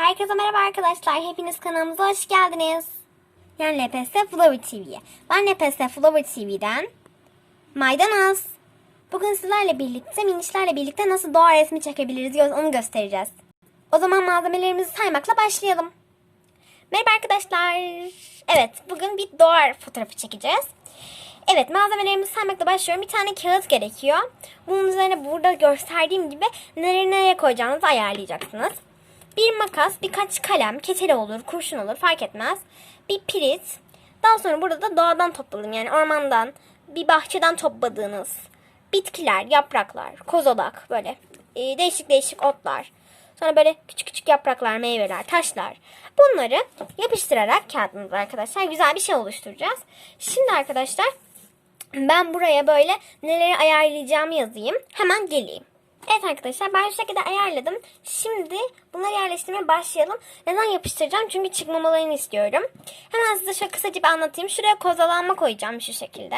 Herkese merhaba arkadaşlar. Hepiniz kanalımıza hoş geldiniz. Yani LPS Flower TV'ye. Ben LPS Flower TV'den Maydanoz. Bugün sizlerle birlikte, minişlerle birlikte nasıl doğa resmi çekebiliriz diyoruz, onu göstereceğiz. O zaman malzemelerimizi saymakla başlayalım. Merhaba arkadaşlar. Evet, bugün bir doğa fotoğrafı çekeceğiz. Evet, malzemelerimizi saymakla başlıyorum. Bir tane kağıt gerekiyor. Bunun üzerine burada gösterdiğim gibi nereye nereye koyacağınızı ayarlayacaksınız. Bir makas, birkaç kalem, keçeli olur, kurşun olur fark etmez. Bir pirit. Daha sonra burada da doğadan topladığım yani ormandan, bir bahçeden topladığınız bitkiler, yapraklar, kozolak böyle e, değişik değişik otlar. Sonra böyle küçük küçük yapraklar, meyveler, taşlar. Bunları yapıştırarak kağıdımıza arkadaşlar güzel bir şey oluşturacağız. Şimdi arkadaşlar ben buraya böyle neleri ayarlayacağımı yazayım. Hemen geleyim. Evet arkadaşlar ben şu şekilde ayarladım. Şimdi bunları yerleştirmeye başlayalım. Neden yapıştıracağım? Çünkü çıkmamalarını istiyorum. Hemen size şöyle kısaca bir anlatayım. Şuraya kozalanma koyacağım şu şekilde.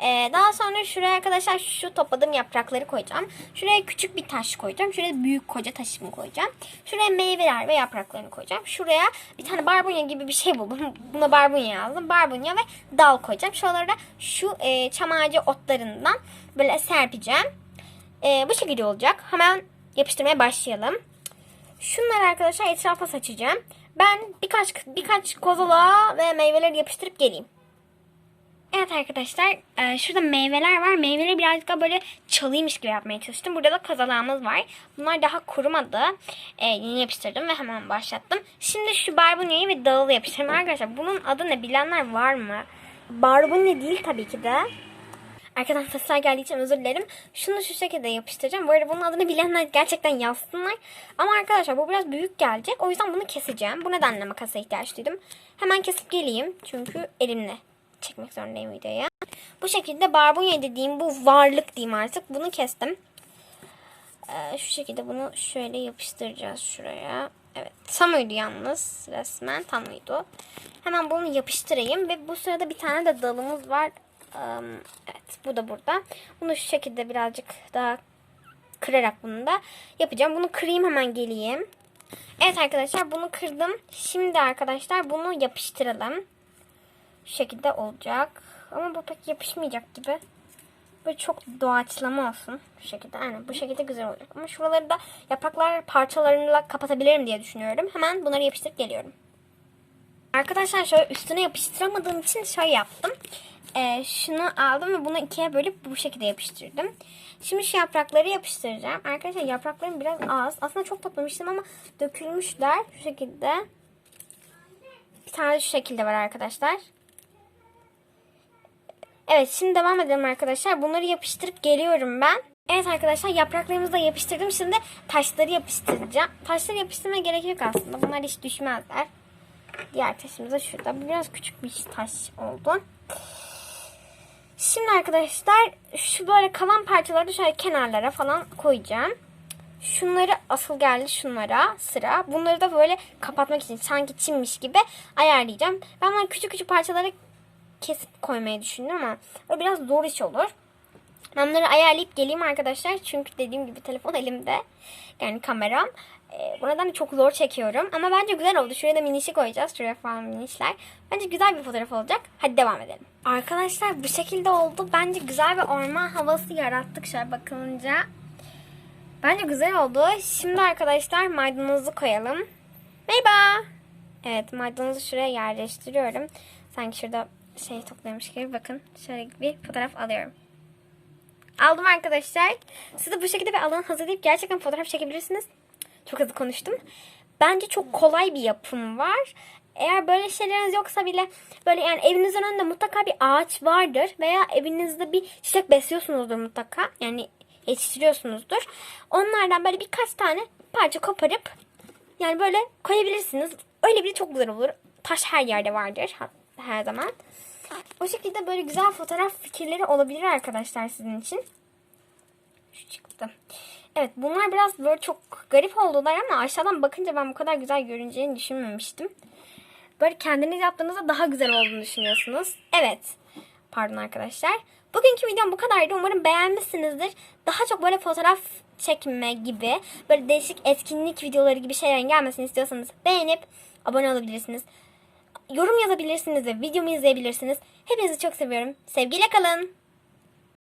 Ee, daha sonra şuraya arkadaşlar şu topladığım yaprakları koyacağım. Şuraya küçük bir taş koyacağım. Şuraya büyük koca taşımı koyacağım. Şuraya meyveler ve yapraklarını koyacağım. Şuraya bir tane barbunya gibi bir şey buldum. Buna barbunya yazdım. Barbunya ve dal koyacağım. Şuralara şu e, çam ağacı otlarından böyle serpeceğim. E, bu şekilde olacak. Hemen yapıştırmaya başlayalım. Şunları arkadaşlar etrafa saçacağım. Ben birkaç birkaç kozalağa ve meyveleri yapıştırıp geleyim. Evet arkadaşlar e, şurada meyveler var. Meyveleri birazcık daha böyle çalıymış gibi yapmaya çalıştım. Burada da kozalağımız var. Bunlar daha kurumadı. E, yeni yapıştırdım ve hemen başlattım. Şimdi şu barbunyayı ve dağılı yapıştırdım. Arkadaşlar bunun adı ne bilenler var mı? Barbunya değil tabii ki de. Arkadan sesler geldiği için özür dilerim. Şunu şu şekilde yapıştıracağım. Bu arada bunun adını bilenler gerçekten yazsınlar. Ama arkadaşlar bu biraz büyük gelecek. O yüzden bunu keseceğim. Bu nedenle makasa ihtiyaç duydum. Hemen kesip geleyim. Çünkü elimle çekmek zorundayım videoya. Bu şekilde barbunya dediğim bu varlık diyeyim artık. Bunu kestim. Ee, şu şekilde bunu şöyle yapıştıracağız şuraya. Evet tam uydu yalnız resmen tam uydu. Hemen bunu yapıştırayım ve bu sırada bir tane de dalımız var. Evet bu da burada. Bunu şu şekilde birazcık daha kırarak bunu da yapacağım. Bunu kırayım hemen geleyim. Evet arkadaşlar bunu kırdım. Şimdi arkadaşlar bunu yapıştıralım. Şu şekilde olacak. Ama bu pek yapışmayacak gibi. Böyle çok doğaçlama olsun. Şu şekilde. Aynen bu şekilde güzel olacak. Ama şuraları da yapraklar parçalarıyla kapatabilirim diye düşünüyorum. Hemen bunları yapıştırıp geliyorum. Arkadaşlar şöyle üstüne yapıştıramadığım için şöyle yaptım. Ee, şunu aldım ve bunu ikiye bölüp bu şekilde yapıştırdım. Şimdi şu yaprakları yapıştıracağım. Arkadaşlar yapraklarım biraz az. Aslında çok toplamıştım ama dökülmüşler. Şu şekilde. Bir tane şu şekilde var arkadaşlar. Evet şimdi devam edelim arkadaşlar. Bunları yapıştırıp geliyorum ben. Evet arkadaşlar yapraklarımızı da yapıştırdım. Şimdi taşları yapıştıracağım. Taşları yapıştırmaya gerek yok aslında. Bunlar hiç düşmezler. Diğer taşımız da şurada. Biraz küçük bir taş oldu. Şimdi arkadaşlar şu böyle kalan parçaları da şöyle kenarlara falan koyacağım. Şunları asıl geldi şunlara sıra. Bunları da böyle kapatmak için sanki çimmiş gibi ayarlayacağım. Ben bunları küçük küçük parçalara kesip koymayı düşündüm ama o biraz zor iş olur. Ben ayarlayıp geleyim arkadaşlar. Çünkü dediğim gibi telefon elimde. Yani kameram. Ee, bu nedenle çok zor çekiyorum. Ama bence güzel oldu. Şuraya da minişi koyacağız. Şuraya falan minişler. Bence güzel bir fotoğraf olacak. Hadi devam edelim. Arkadaşlar bu şekilde oldu. Bence güzel bir orman havası yarattık şöyle bakılınca. Bence güzel oldu. Şimdi arkadaşlar maydanozu koyalım. Merhaba. Evet maydanozu şuraya yerleştiriyorum. Sanki şurada şey topluyormuş gibi. Bakın şöyle bir fotoğraf alıyorum. Aldım arkadaşlar. Siz de bu şekilde bir alan hazırlayıp gerçekten fotoğraf çekebilirsiniz. Çok hızlı konuştum. Bence çok kolay bir yapım var. Eğer böyle şeyleriniz yoksa bile böyle yani evinizin önünde mutlaka bir ağaç vardır veya evinizde bir çiçek besliyorsunuzdur mutlaka. Yani yetiştiriyorsunuzdur. Onlardan böyle birkaç tane parça koparıp yani böyle koyabilirsiniz. Öyle bile çok güzel olur. Taş her yerde vardır her zaman. O şekilde böyle güzel fotoğraf fikirleri olabilir arkadaşlar sizin için. Şu çıktı. Evet bunlar biraz böyle çok garip oldular ama aşağıdan bakınca ben bu kadar güzel görüneceğini düşünmemiştim. Böyle kendiniz yaptığınızda daha güzel olduğunu düşünüyorsunuz. Evet. Pardon arkadaşlar. Bugünkü videom bu kadardı. Umarım beğenmişsinizdir. Daha çok böyle fotoğraf çekme gibi böyle değişik etkinlik videoları gibi şeylerin gelmesini istiyorsanız beğenip abone olabilirsiniz. Yorum yazabilirsiniz ve videomu izleyebilirsiniz. Hepinizi çok seviyorum. Sevgiyle kalın.